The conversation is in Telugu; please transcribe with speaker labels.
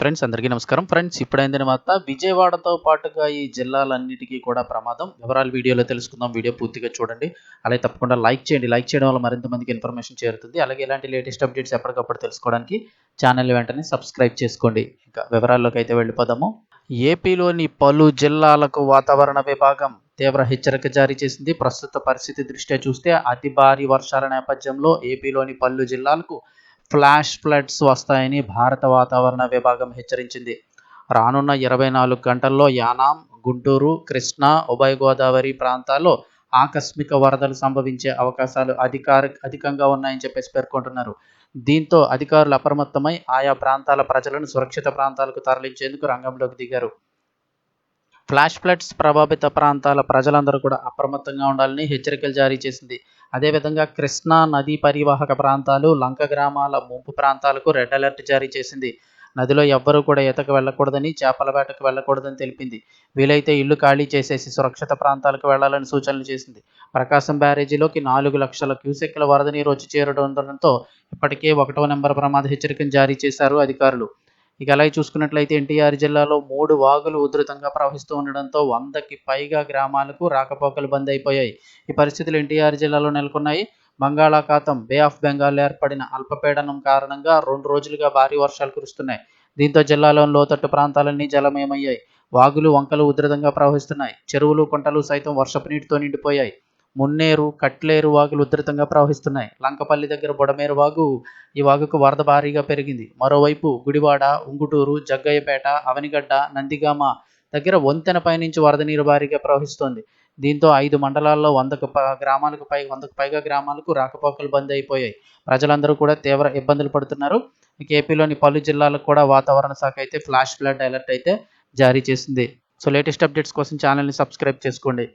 Speaker 1: ఫ్రెండ్స్ అందరికీ నమస్కారం. ఫ్రెండ్స్ ఇప్పుడైంది తర్వాత విజయవాడతో పాటుగా ఈ జిల్లాలన్నిటికీ కూడా ప్రమాదం. వివరాలు వీడియోలో తెలుసుకుందాం. వీడియో పూర్తిగా చూడండి. అలాగే తప్పకుండా లైక్ చేయండి. లైక్ చేయడం వల్ల మరింత మందికి ఇన్ఫర్మేషన్ చేరుతుంది. అలాగే ఇలాంటి లేటెస్ట్ అప్డేట్స్ ఎప్పటికప్పుడు తెలుసుకోవడానికి ఛానల్ వెంటనే సబ్స్క్రైబ్ చేసుకోండి. ఇంకా వివరాల్లోకి అయితే వెళ్ళిపోదాము. ఏపీలోని పలు జిల్లాలకు వాతావరణ విభాగం తీవ్ర హెచ్చరిక జారీ చేసింది. ప్రస్తుత పరిస్థితి దృష్ట్యా చూస్తే అతి భారీ వర్షాల నేపథ్యంలో ఏపీలోని పలు జిల్లాలకు ఫ్లాష్ ఫ్లడ్స్ వస్తాయని భారత వాతావరణ విభాగం హెచ్చరించింది. రానున్న ఇరవై నాలుగు గంటల్లో యానాం గుంటూరు కృష్ణా ఉభయ గోదావరి ప్రాంతాల్లో ఆకస్మిక వరదలు సంభవించే అవకాశాలు అధికార అధికంగా ఉన్నాయని చెప్పేసి పేర్కొంటున్నారు. దీంతో అధికారులు అప్రమత్తమై ఆయా ప్రాంతాల ప్రజలను సురక్షిత ప్రాంతాలకు తరలించేందుకు రంగంలోకి దిగారు. ఫ్లాష్ ఫ్లడ్స్ ప్రభావిత ప్రాంతాల ప్రజలందరూ కూడా అప్రమత్తంగా ఉండాలని హెచ్చరికలు జారీ చేసింది. అదేవిధంగా కృష్ణా నదీ పరివాహక ప్రాంతాలు లంక గ్రామాల ముంపు ప్రాంతాలకు రెడ్ అలర్ట్ జారీ చేసింది. నదిలో ఎవ్వరూ కూడా ఈతకు వెళ్ళకూడదని చేపల వేటకు వెళ్ళకూడదని తెలిపింది. వీలైతే ఇల్లు ఖాళీ చేసేసి సురక్షిత ప్రాంతాలకు వెళ్ళాలని సూచనలు చేసింది. ప్రకాశం బ్యారేజీలోకి నాలుగు లక్షల క్యూసెక్ల వరద నీరు వచ్చి చేరడంతో ఇప్పటికే ఒకటో నెంబర్ ప్రమాద హెచ్చరికను జారీ చేశారు అధికారులు. ఇక అలాగే చూసుకున్నట్లయితే ఎన్టీఆర్ జిల్లాలో మూడు వాగులు ఉధృతంగా ప్రవహిస్తూ ఉండడంతో వందకి పైగా గ్రామాలకు రాకపోకలు బంద్ అయిపోయాయి. ఈ పరిస్థితులు ఎన్టీఆర్ జిల్లాలో నెలకొన్నాయి. బంగాళాఖాతం బే ఆఫ్ బెంగాల్ ఏర్పడిన అల్పపీడనం కారణంగా రెండు రోజులుగా భారీ వర్షాలు కురుస్తున్నాయి. దీంతో జిల్లాలోని లోతట్టు ప్రాంతాలన్నీ జలమయమయ్యాయి. వాగులు వంకలు ఉధృతంగా ప్రవహిస్తున్నాయి. చెరువులు కుంటలు సైతం వర్షపు నీటితో నిండిపోయాయి. మున్నేరు కట్లేరు వాగులు ఉధృతంగా ప్రవహిస్తున్నాయి. లంకపల్లి దగ్గర బుడమేరు వాగు ఈ వాగుకు వరద భారీగా పెరిగింది. మరోవైపు గుడివాడ ఉంగుటూరు జగ్గయ్యపేట అవనిగడ్డ నందిగామ దగ్గర వంతెన పైనుంచి వరద నీరు భారీగా ప్రవహిస్తోంది. దీంతో ఐదు మండలాల్లో వందకు గ్రామాలకు పై వందకు పైగా గ్రామాలకు రాకపోకలు బంద్ అయిపోయాయి. ప్రజలందరూ కూడా తీవ్ర ఇబ్బందులు పడుతున్నారు. ఏపీలోని పలు జిల్లాలకు కూడా వాతావరణ శాఖ అయితే ఫ్లాష్ ఫ్లడ్ అలర్ట్ అయితే జారీ చేసింది. సో లేటెస్ట్ అప్డేట్స్ కోసం ఛానల్ని సబ్స్క్రైబ్ చేసుకోండి.